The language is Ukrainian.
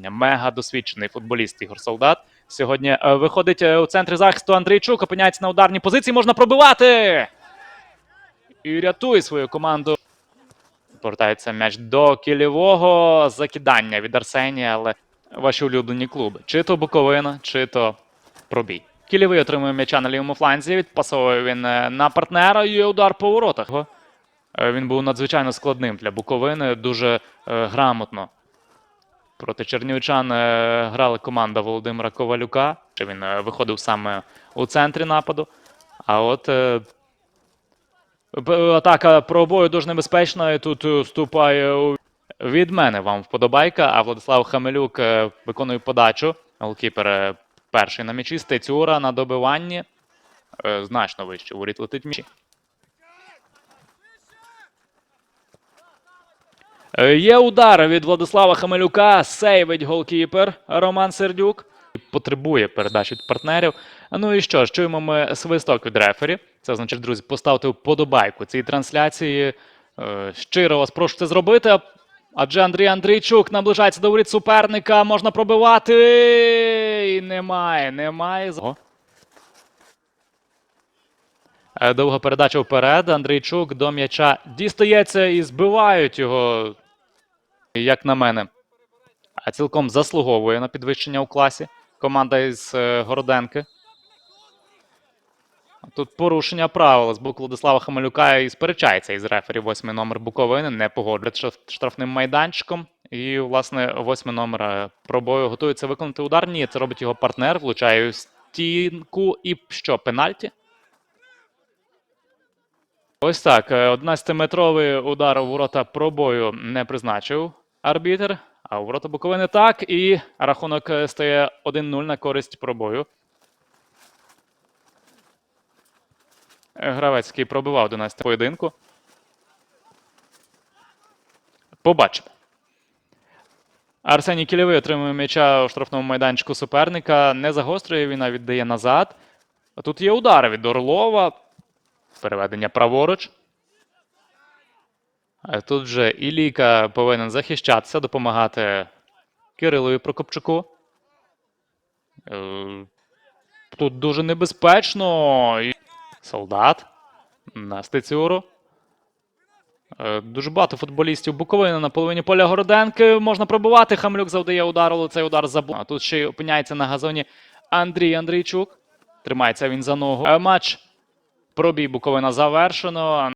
Мега досвідчений футболіст Ігор Солдат. Сьогодні е, виходить е, у центрі захисту Андрійчук, опиняється на ударній позиції. Можна пробивати. І рятує свою команду. Повертається м'яч до кільового закидання від Арсенія, але ваші улюблені клуби. Чи то Буковина, чи то пробій. Кільовий отримує м'яча на лівому фланзі. Відпасовує він е, на партнера. Є удар по воротах. Він був надзвичайно складним для Буковини, дуже грамотно. Проти чернівчан е, грала команда Володимира Ковалюка. Він е, виходив саме у центрі нападу. А от е, атака пробою дуже небезпечна. І тут вступає від мене вам вподобайка. А Владислав Хамелюк виконує подачу. Голкіпер перший на м'ячі. Стецюра на добиванні. Значно вище. У летить м'яч. Є удар від Владислава Хамелюка. Сейвить голкіпер Роман Сердюк. Потребує передач від партнерів. Ну і що ж, чуємо ми свисток від рефері. Це означає, друзі, поставте вподобайку цій трансляції. Е, Щиро вас прошу це зробити. Адже Андрій Андрійчук наближається до воріт суперника. Можна пробивати. І немає, немає. О. Е, Довга передача вперед. Андрійчук до м'яча дістається і збивають його як на мене, цілком заслуговує на підвищення у класі. Команда із е, Городенки. Тут порушення правил з боку Владислава Хамалюка і сперечається із рефері восьмий номер Буковини, не погоджується штрафним майданчиком. І, власне, восьмий номер е, пробою готується виконати удар. Ні, це робить його партнер, влучає у стінку і що, пенальті? Ось так. е, 11-метровий удар у ворота пробою не призначив арбітер, а у ворота Буковини так. І рахунок е, стає 1-0 на користь пробою. Е, Гравець, який пробивав 11 поєдинку. Побачимо. Арсеній Кілєвий отримує м'яча у штрафному майданчику суперника. Не загострює він, а віддає назад. Тут є удари від Орлова. Переведення праворуч. А Тут вже Іліка повинен захищатися, допомагати Кирилові Прокопчуку. Е, Тут дуже небезпечно. Солдат на стецюру. Е, Дуже багато футболістів Буковини на половині поля Городенки. Можна пробивати. Хамлюк завдає удар, але цей удар забув. А тут ще й опиняється на газоні Андрій Андрійчук. Тримається він за ногу. Е, Матч Пробій Буковина завершено.